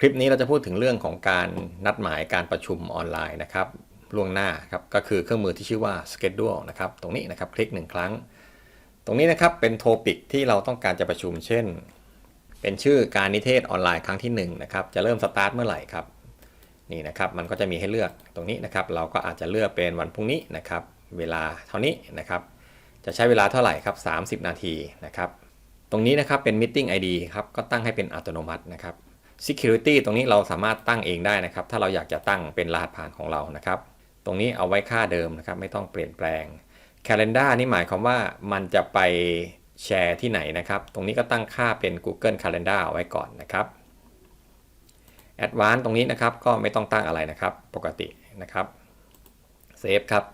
คลิปนี้เราจะพูดถึงเรื่องของการนัดหมายการประชุมออนไลน์นะครับล่วงหน้าครับก็คือเครื่องมือที่ชื่อว่า Schedule นะครับตรงนี้นะครับคลิกหนึ่งครั้ง ตรงนี้นะครับเป็นโทปิกที่เราต้องการจะประชุม เช่น เป็นชื่อการนิเทศออนไลน์ครั้งที่1นะครับจะเริ่มสตาร์ทเมื่อไหร่ครับนี่นะครับมันก็จะมีให้เลือกตรงนี้นะครับเราก็อาจจะเลือกเป็นวันพรุ่งนี้นะครับเวลาเท่านี้นะครับจะใช้เวลาเท่าไหร่ครับ30 นาทีนะครับตรงนี้นะครับเป็น Meeting ID ครับก็ตั้งให้เป็นอัตโนมัตินะครับ Security ตรงนี้เราสามารถตั้งเองได้นะครับ ถ้าเราอยากจะตั้งเป็นรหัสผ่านของเรานะครับ ตรงนี้เอาไว้ค่าเดิมนะครับ ไม่ต้องเปลี่ยนแปลง Calendar นี่หมายความว่ามันจะไปแชร์ที่ไหนนะครับ ตรงนี้ก็ตั้งค่าเป็น Google Calendar เอาไว้ก่อนนะครับ Advanced ตรงนี้นะครับก็ไม่ต้องตั้งอะไรนะครับ ปกตินะครับเซฟครับ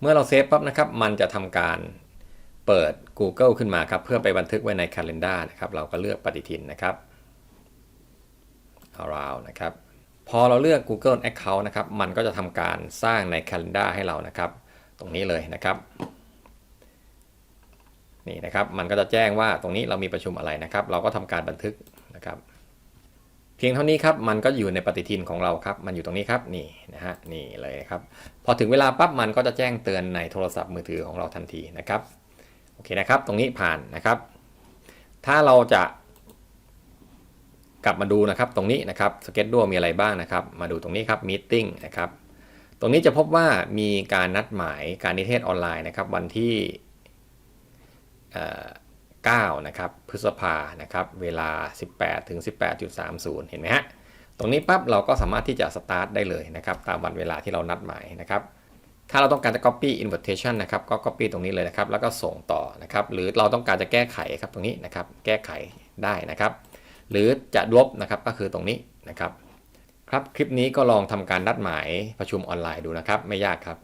เมื่อเราเซฟปั๊บนะครับ มันจะทำการเปิด Google ขึ้นมาครับ เพื่อไปบันทึกไว้ใน Calendar นะครับ เราก็เลือกปฏิทินนะครับ around นะครับ พอเราเลือก Google Account นะครับ มันก็จะทำการสร้างใน Calendar ให้เรานะครับ ตรงนี้เลยนะครับนี่นะครับ มันก็จะแจ้งว่าตรงนี้เรามีประชุมอะไรนะครับ เราก็ทำการบันทึกนะครับ เพียงเท่านี้ครับ มันก็อยู่ในปฏิทินของเราครับ มันอยู่ตรงนี้ครับ นี่นะฮะ นี่เลยครับ พอถึงเวลาปั๊บ มันก็จะแจ้งเตือนในโทรศัพท์มือถือของเราทันทีนะครับ โอเคนะครับ ตรงนี้ผ่านนะครับ ถ้าเราจะ กลับมาดูนะครับตรงนี้นะครับสเก็ตดัวมีอะไรบ้างนะครับ มาดูตรงนี้ครับมีติ้งนะครับตรงนี้จะพบว่ามีการนัดหมายการนิเทศออนไลน์นะครับวันที่9นะครับพฤษภานะครับเวลา 18ถึง18.30 เห็นไหมฮะตรงนี้ปั๊บเราก็สามารถที่จะสตาร์ทได้เลยนะครับตามวันเวลาที่เรานัดหมายนะครับถ้าเราต้องการจะ copy invitation นะครับก็ copy ตรงนี้เลยนะครับแล้วก็ส่งต่อนะครับหรือเราต้องการจะแก้ไขครับตรงนี้นะครับแก้ไขได้นะครับ หรือจะลบนะครับก็คือตรงนี้นะครับ ครับคลิปนี้ก็ลองทำการนัดหมายประชุมออนไลน์ดูนะครับ ไม่ยากครับ